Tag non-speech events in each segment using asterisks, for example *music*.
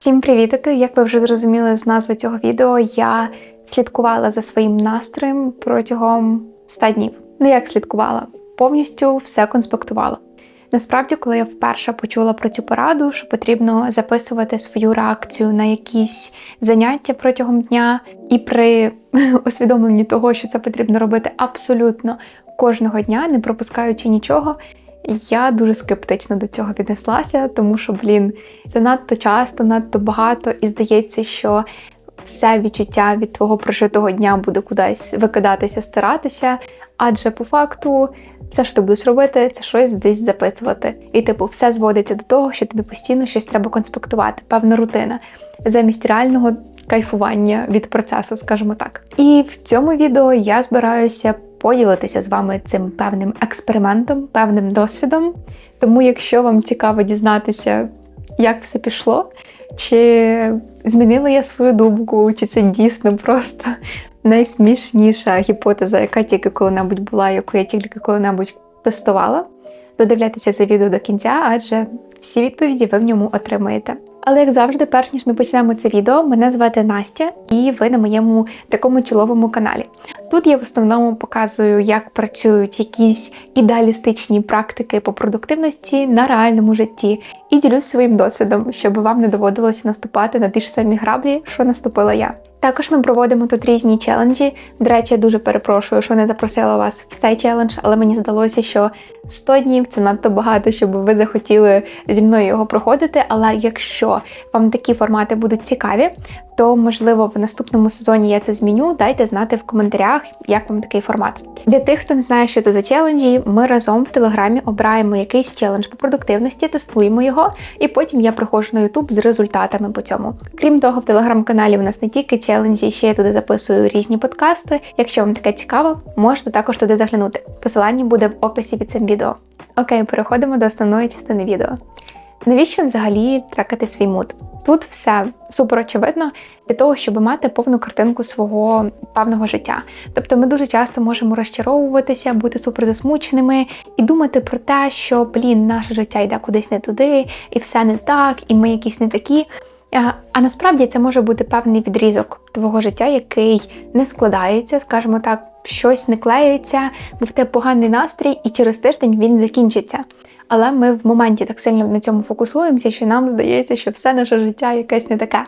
Всім привітики! Як ви вже зрозуміли з назви цього відео, я слідкувала за своїм настроєм протягом 100 днів. Ну як слідкувала? Повністю все конспектувала. Насправді, коли я вперше почула про цю пораду, що потрібно записувати свою реакцію на якісь заняття протягом дня, і при *laughs* усвідомленні того, що це потрібно робити абсолютно кожного дня, не пропускаючи нічого, я дуже скептично до цього віднеслася, тому що, блін, це надто часто, надто багато, і здається, що все відчуття від твого прожитого дня буде кудись викидатися, старатися. Адже по факту все, що ти будеш робити, це щось десь записувати. І, типу, все зводиться до того, що тобі постійно щось треба конспектувати, певна рутина, замість реального кайфування від процесу, скажімо так. І в цьому відео я збираюся поділитися з вами цим певним експериментом, певним досвідом. Тому, якщо вам цікаво дізнатися, як все пішло, чи змінила я свою думку, чи це дійсно просто найсмішніша гіпотеза, яка тільки коли-небудь була, яку я тільки коли-небудь тестувала, додивляйтеся це відео до кінця, адже всі відповіді ви в ньому отримаєте. Але як завжди, перш ніж ми почнемо це відео, мене звати Настя, і ви на моєму такому чоловому каналі. Тут я в основному показую, як працюють якісь ідеалістичні практики по продуктивності на реальному житті, і ділюсь своїм досвідом, щоб вам не доводилося наступати на ті ж самі граблі, що наступила я. Також ми проводимо тут різні челенджі. До речі, я дуже перепрошую, що не запросила вас в цей челендж, але мені здалося, що 100 днів це надто багато, щоб ви захотіли зі мною його проходити. Але якщо вам такі формати будуть цікаві, то можливо в наступному сезоні я це зміню. Дайте знати в коментарях, як вам такий формат. Для тих, хто не знає, що це за челенджі, ми разом в телеграмі обираємо якийсь челендж по продуктивності, тестуємо його, і потім я приходжу на YouTube з результатами по цьому. Крім того, в телеграм-каналі у нас не тільки челенджі, ще я туди записую різні подкасти. Якщо вам таке цікаво, можете також туди заглянути. Посилання буде в описі під цим відео. Окей, переходимо до основної частини відео. Навіщо взагалі трекати свій муд? Тут все супер очевидно для того, щоб мати повну картинку свого певного життя. Тобто ми дуже часто можемо розчаровуватися, бути супер засмученими і думати про те, що блін, наше життя йде кудись не туди, і все не так, і ми якісь не такі. А насправді це може бути певний відрізок твого життя, який не складається, скажімо так, щось не клеїться, бо в тебе поганий настрій, і через тиждень він закінчиться. Але ми в моменті так сильно на цьому фокусуємося, що нам здається, що все наше життя якесь не таке.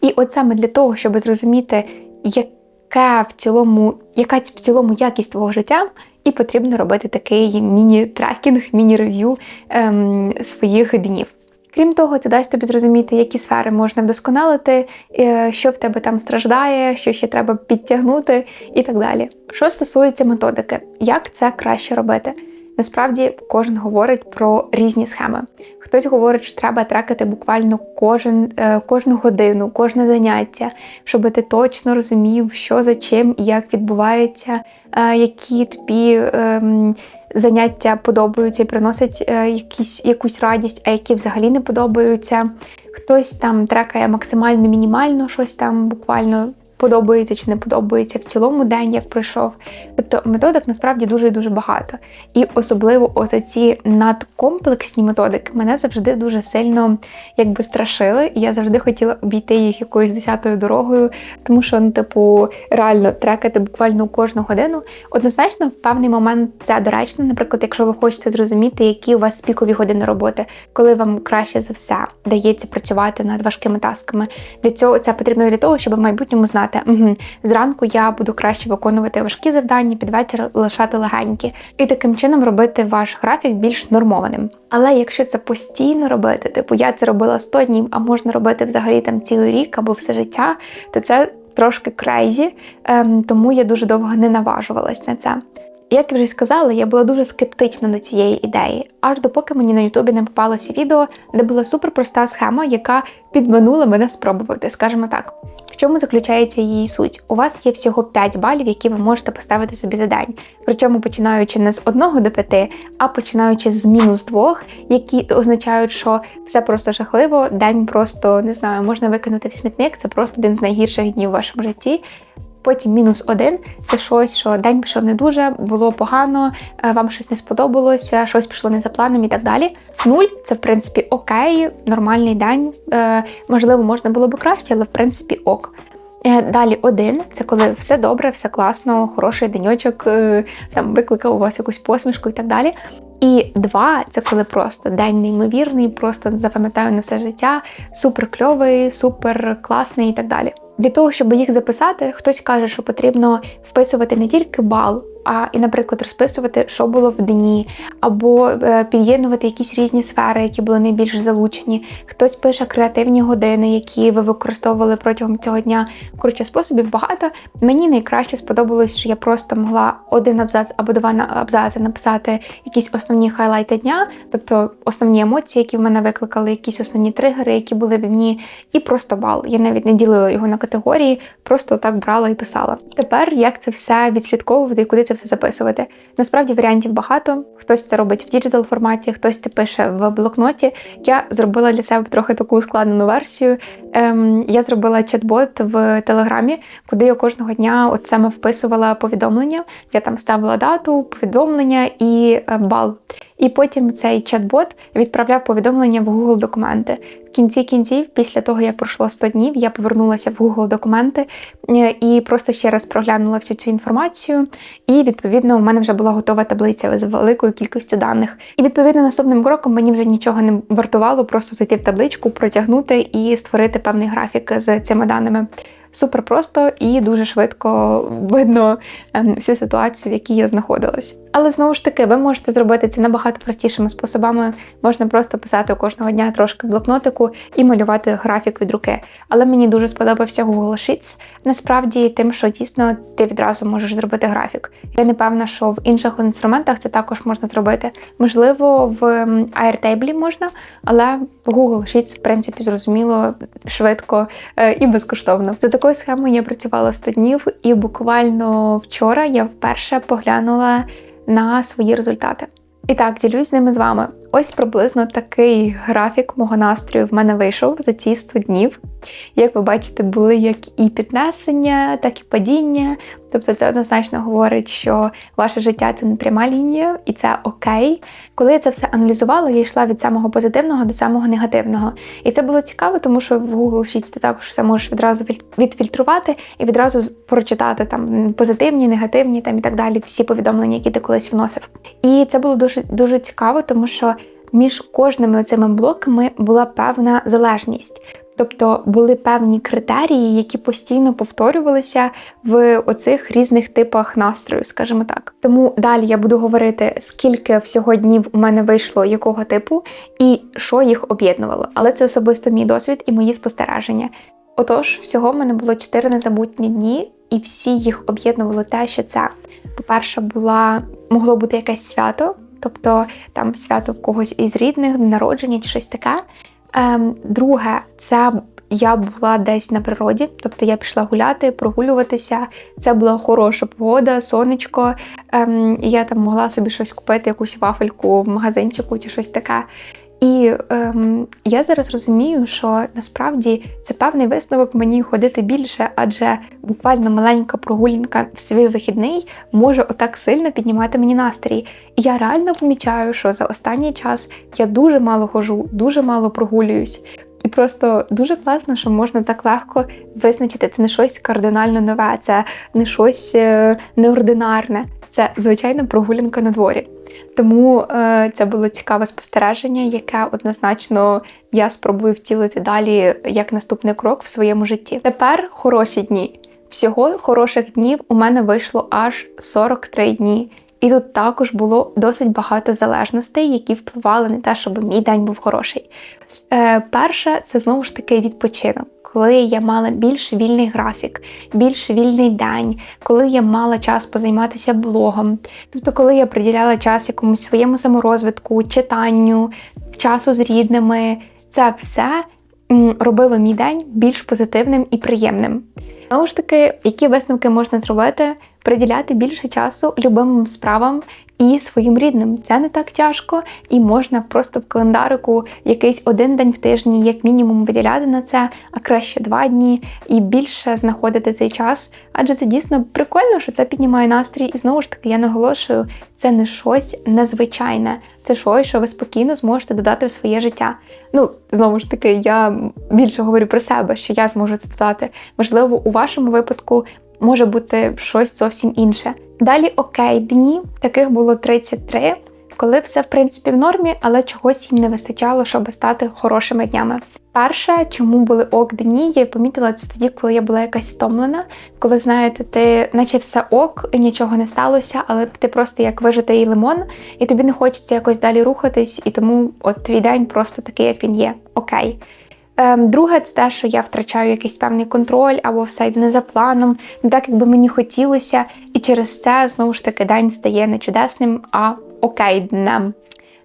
І от саме для того, щоб зрозуміти, яка в цілому, яка в цілому якість твого життя, і потрібно робити такий міні-трекінг, міні-рев'ю ем, своїх днів. Крім того, це дасть тобі зрозуміти, які сфери можна вдосконалити, е, що в тебе там страждає, що ще треба підтягнути і так далі. Що стосується методики, як це краще робити? Насправді кожен говорить про різні схеми. Хтось говорить, що треба трекати буквально кожен, е, кожну годину, кожне заняття, щоб ти точно розумів, що за чим і як відбувається, е, які тобі ем, заняття подобаються і приносять е, якісь, якусь радість, а які взагалі не подобаються. Хтось там трекає максимально мінімально, щось там буквально подобається чи не подобається в цілому день, як пройшов. Тобто методик насправді дуже і дуже багато. І особливо ось ці надкомплексні методики мене завжди дуже сильно якби страшили. І я завжди хотіла обійти їх якоюсь десятою дорогою, тому що, ну, типу, реально трекати буквально кожну годину. Однозначно, в певний момент це доречно, наприклад, якщо ви хочете зрозуміти, які у вас пікові години роботи, коли вам краще за все дається працювати над важкими тасками. Для цього це потрібно для того, щоб в майбутньому знати сказати, угу, зранку я буду краще виконувати важкі завдання, під вечір лишати легенькі, і таким чином робити ваш графік більш нормованим. Але якщо це постійно робити, типу я це робила 100 днів, а можна робити взагалі там цілий рік або все життя, то це трошки крейзі, ем, тому я дуже довго не наважувалась на це. Як я вже сказала, я була дуже скептична до цієї ідеї, аж допоки мені на Ютубі не попалося відео, де була суперпроста схема, яка підманула мене спробувати, скажімо так чому заключається її суть? У вас є всього 5 балів, які ви можете поставити собі за день. Причому починаючи не з 1 до 5, а починаючи з мінус 2, які означають, що все просто жахливо, день просто не знаю, можна викинути в смітник, це просто один з найгірших днів в вашому житті. Потім мінус один це щось, що день пішов не дуже, було погано, е, вам щось не сподобалося, щось пішло не за планом і так далі. Нуль це в принципі окей, нормальний день. Е, Можливо, можна було би краще, але в принципі ок. Е, Далі один це коли все добре, все класно, хороший деньочок, там викликав у вас якусь посмішку і так далі. І два це коли просто день неймовірний, просто запам'ятаю на все життя, супер кльовий, супер класний і так далі. Для того, щоб їх записати, хтось каже, що потрібно вписувати не тільки бал, а і, наприклад, розписувати, що було в дні, або е, під'єднувати якісь різні сфери, які були найбільш залучені. Хтось пише креативні години, які ви використовували протягом цього дня. Коротше, способів багато. Мені найкраще сподобалось, що я просто могла один абзац або два абзаци написати якісь основні хайлайти дня, тобто основні емоції, які в мене викликали, якісь основні тригери, які були в дні, і просто бал. Я навіть не ділила його на категорії, просто так брала і писала. Тепер як це все відслідковувати і куди це все записувати? Насправді варіантів багато. Хтось це робить в діджитал форматі, хтось це пише в блокноті. Я зробила для себе трохи таку ускладнену версію. Ем, я зробила чат-бот в Телеграмі, куди я кожного дня от саме вписувала повідомлення. Я там ставила дату, повідомлення і е, бал. І потім цей чат-бот відправляв повідомлення в Google документи. В кінці кінців, після того як пройшло 100 днів, я повернулася в Google документи е, і просто ще раз проглянула всю цю інформацію. І відповідно у мене вже була готова таблиця з великою кількістю даних. І відповідно наступним кроком мені вже нічого не вартувало, просто зайти в табличку, протягнути і створити певний графік з цими даними. Супер просто і дуже швидко видно ем, всю ситуацію, в якій я знаходилась. Але знову ж таки, ви можете зробити це набагато простішими способами. Можна просто писати кожного дня трошки в блокнотику і малювати графік від руки. Але мені дуже сподобався Google Sheets. Насправді, тим, що дійсно ти відразу можеш зробити графік. Я не певна, що в інших інструментах це також можна зробити. Можливо, в м, Airtable можна, але Google Sheets, в принципі, зрозуміло, швидко е, і безкоштовно. За такою схемою я працювала 100 днів, і буквально вчора я вперше поглянула на свої результати. І так, ділюсь з ними з вами. Ось приблизно такий графік мого настрою в мене вийшов за ці 100 днів. Як ви бачите, були як і піднесення, так і падіння. Тобто це однозначно говорить, що ваше життя це не пряма лінія, і це окей. Коли я це все аналізувала, я йшла від самого позитивного до самого негативного. І це було цікаво, тому що в Google Sheets ти також все можеш відразу відфіль- відфільтрувати і відразу прочитати там позитивні, негативні там і так далі, всі повідомлення, які ти колись вносив. І це було дуже дуже цікаво, тому що між кожними цими блоками була певна залежність. Тобто були певні критерії, які постійно повторювалися в оцих різних типах настрою, скажімо так. Тому далі я буду говорити, скільки всього днів у мене вийшло якого типу і що їх об'єднувало. Але це особисто мій досвід і мої спостереження. Отож, всього в мене було чотири незабутні дні, і всі їх об'єднувало те, що це, по-перше, була могло бути якесь свято, тобто там свято в когось із рідних, народження чи щось таке. Ем, друге, це я була десь на природі, тобто я пішла гуляти, прогулюватися. Це була хороша погода, сонечко. Ем, я там могла собі щось купити, якусь вафельку в магазинчику чи щось таке. І ем, я зараз розумію, що насправді це певний висновок мені ходити більше, адже буквально маленька прогулянка в свій вихідний може отак сильно піднімати мені настрій. І я реально помічаю, що за останній час я дуже мало хожу, дуже мало прогулююсь. І просто дуже класно, що можна так легко визначити, це не щось кардинально нове, це не щось е, неординарне. Це звичайна прогулянка на дворі. Тому е, це було цікаве спостереження, яке однозначно я спробую втілити далі як наступний крок в своєму житті. Тепер хороші дні. Всього хороших днів у мене вийшло аж 43 дні. І тут також було досить багато залежностей, які впливали на те, щоб мій день був хороший. Е, перше, це знову ж таки відпочинок, коли я мала більш вільний графік, більш вільний день, коли я мала час позайматися блогом. Тобто, коли я приділяла час якомусь своєму саморозвитку, читанню, часу з рідними, це все робило мій день більш позитивним і приємним. Знову ж таки, які висновки можна зробити? Приділяти більше часу любимим справам і своїм рідним. Це не так тяжко, і можна просто в календарику якийсь один день в тижні, як мінімум, виділяти на це, а краще два дні, і більше знаходити цей час. Адже це дійсно прикольно, що це піднімає настрій. І знову ж таки, я наголошую, це не щось незвичайне, це щось, що ви спокійно зможете додати в своє життя. Ну, знову ж таки, я більше говорю про себе, що я зможу це додати. Можливо, у вашому випадку може бути щось зовсім інше. Далі окей, дні таких було 33, коли все в принципі в нормі, але чогось їм не вистачало, щоб стати хорошими днями. Перше, чому були ок дні, я помітила це тоді, коли я була якась стомлена, коли знаєте, ти, наче все ок, і нічого не сталося, але ти просто як вижитий лимон, і тобі не хочеться якось далі рухатись, і тому от твій день просто такий, як він є. Окей. Ем, друге, це те, що я втрачаю якийсь певний контроль або все йде не за планом, не так, як би мені хотілося, і через це знову ж таки день стає не чудесним, а окей днем.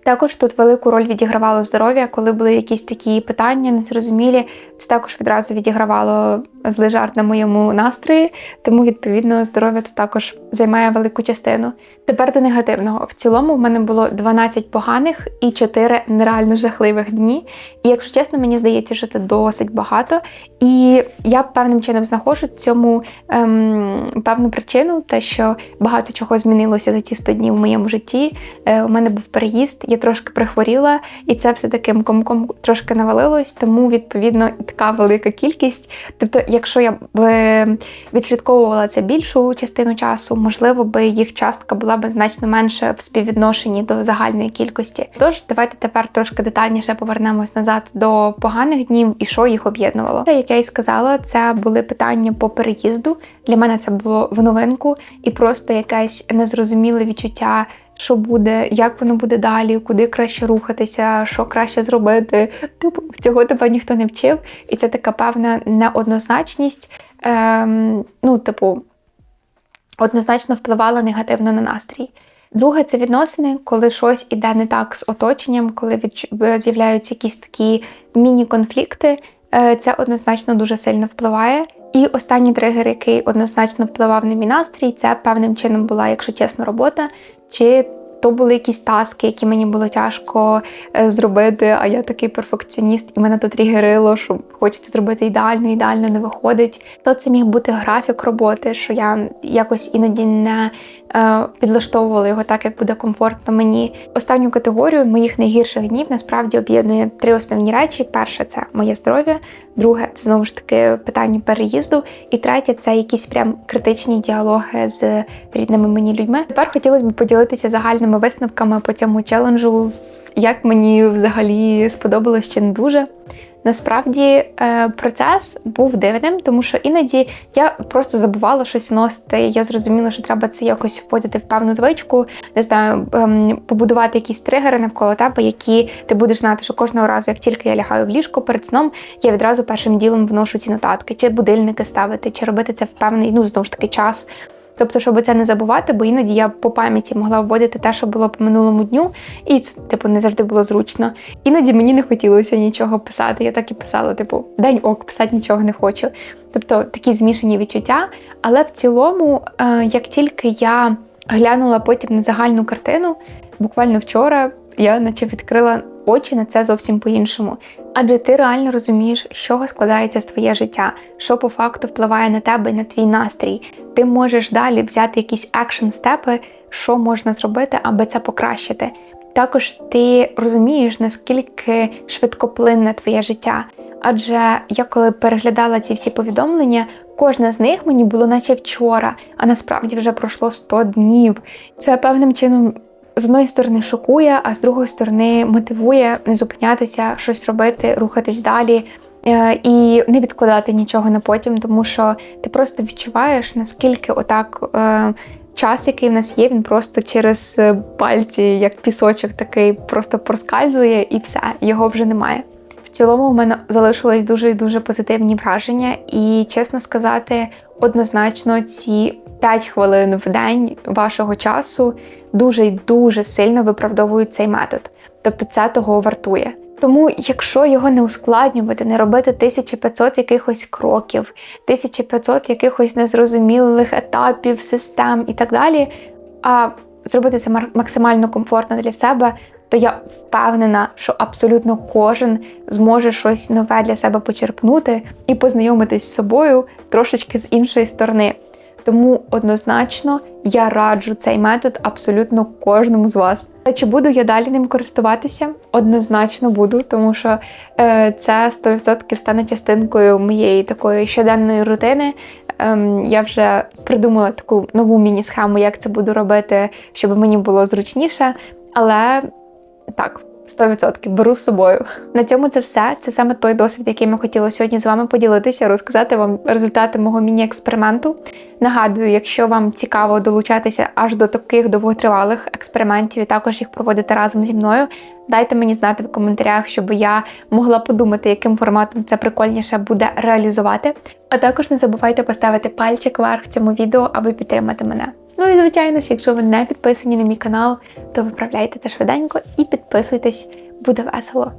Також тут велику роль відігравало здоров'я, коли були якісь такі питання, незрозумілі. Це також відразу відігравало злий жарт на моєму настрої, тому відповідно здоров'я тут також займає велику частину. Тепер до негативного. В цілому в мене було 12 поганих і 4 нереально жахливих дні. І якщо чесно, мені здається, що це досить багато. І я певним чином знаходжу цьому ем, певну причину, те, що багато чого змінилося за ті 100 днів в моєму житті. Е, у мене був переїзд, я трошки прихворіла, і це все таким комком трошки навалилось, тому відповідно така велика кількість. Тобто, якщо я б е, відслідковувала це більшу частину часу, можливо, би їх частка була б значно менше в співвідношенні до загальної кількості. Тож давайте тепер трошки детальніше повернемось назад до поганих днів і що їх об'єднувало. Як я й сказала, це були питання по переїзду. Для мене це було в новинку і просто якесь незрозуміле відчуття що буде, як воно буде далі, куди краще рухатися, що краще зробити. Типу, цього тебе ніхто не вчив, і це така певна неоднозначність. Ем, ну, типу, однозначно впливала негативно на настрій. Друге, це відносини, коли щось іде не так з оточенням, коли з'являються якісь такі міні-конфлікти, е, це однозначно дуже сильно впливає. І останній тригер, який однозначно впливав на мій настрій, це певним чином була, якщо чесно, робота чи то були якісь таски, які мені було тяжко е, зробити, а я такий перфекціоніст, і мене тут тригерило, що хочеться зробити ідеально, ідеально не виходить. То це міг бути графік роботи, що я якось іноді не е, підлаштовувала його так, як буде комфортно мені. Останню категорію моїх найгірших днів насправді об'єднує три основні речі: перше це моє здоров'я, друге це знову ж таки питання переїзду, і третє це якісь прям критичні діалоги з рідними мені людьми. Тепер хотілося б поділитися загальними висновками по цьому челенджу, як мені взагалі сподобалось чи не дуже. Насправді е, процес був дивним, тому що іноді я просто забувала щось носити. Я зрозуміла, що треба це якось вводити в певну звичку, не знаю, ем, побудувати якісь тригери навколо тебе, які ти будеш знати, що кожного разу, як тільки я лягаю в ліжко перед сном, я відразу першим ділом вношу ці нотатки, чи будильники ставити, чи робити це в певний ну знову ж таки час. Тобто, щоб це не забувати, бо іноді я по пам'яті могла вводити те, що було по минулому дню, і це типу не завжди було зручно. Іноді мені не хотілося нічого писати. Я так і писала, типу, день ок, писати нічого не хочу. Тобто такі змішані відчуття. Але в цілому, е, як тільки я глянула потім на загальну картину, буквально вчора я наче відкрила очі на це зовсім по-іншому. Адже ти реально розумієш, з чого складається твоє життя, що по факту впливає на тебе і на твій настрій. Ти можеш далі взяти якісь екшн степи, що можна зробити, аби це покращити. Також ти розумієш, наскільки швидкоплинне твоє життя. Адже я коли переглядала ці всі повідомлення, кожне з них мені було наче вчора, а насправді вже пройшло 100 днів. Це певним чином з одної сторони шокує, а з другої сторони мотивує не зупинятися, щось робити, рухатись далі. Е, і не відкладати нічого на потім, тому що ти просто відчуваєш, наскільки отак е, час, який в нас є, він просто через пальці, як пісочок, такий просто проскальзує, і все, його вже немає. В цілому, у мене залишились дуже дуже позитивні враження, і чесно сказати, однозначно, ці 5 хвилин в день вашого часу дуже і дуже сильно виправдовують цей метод. Тобто це того вартує. Тому, якщо його не ускладнювати, не робити 1500 якихось кроків, 1500 якихось незрозумілих етапів, систем і так далі, а зробити це максимально комфортно для себе, то я впевнена, що абсолютно кожен зможе щось нове для себе почерпнути і познайомитись з собою трошечки з іншої сторони. Тому однозначно я раджу цей метод абсолютно кожному з вас. Та чи буду я далі ним користуватися? Однозначно буду, тому що е, це 100% стане частинкою моєї такої щоденної рутини. Ем, я вже придумала таку нову міні-схему, як це буду робити, щоб мені було зручніше. Але так, 100% беру з собою. На цьому це все. Це саме той досвід, який ми хотіли сьогодні з вами поділитися, розказати вам результати мого міні-експерименту. Нагадую, якщо вам цікаво долучатися аж до таких довготривалих експериментів і також їх проводити разом зі мною, дайте мені знати в коментарях, щоб я могла подумати, яким форматом це прикольніше буде реалізувати. А також не забувайте поставити пальчик вверх цьому відео, аби підтримати мене. Ну і звичайно ж, якщо ви не підписані на мій канал, то виправляйте це швиденько і підписуйтесь, буде весело.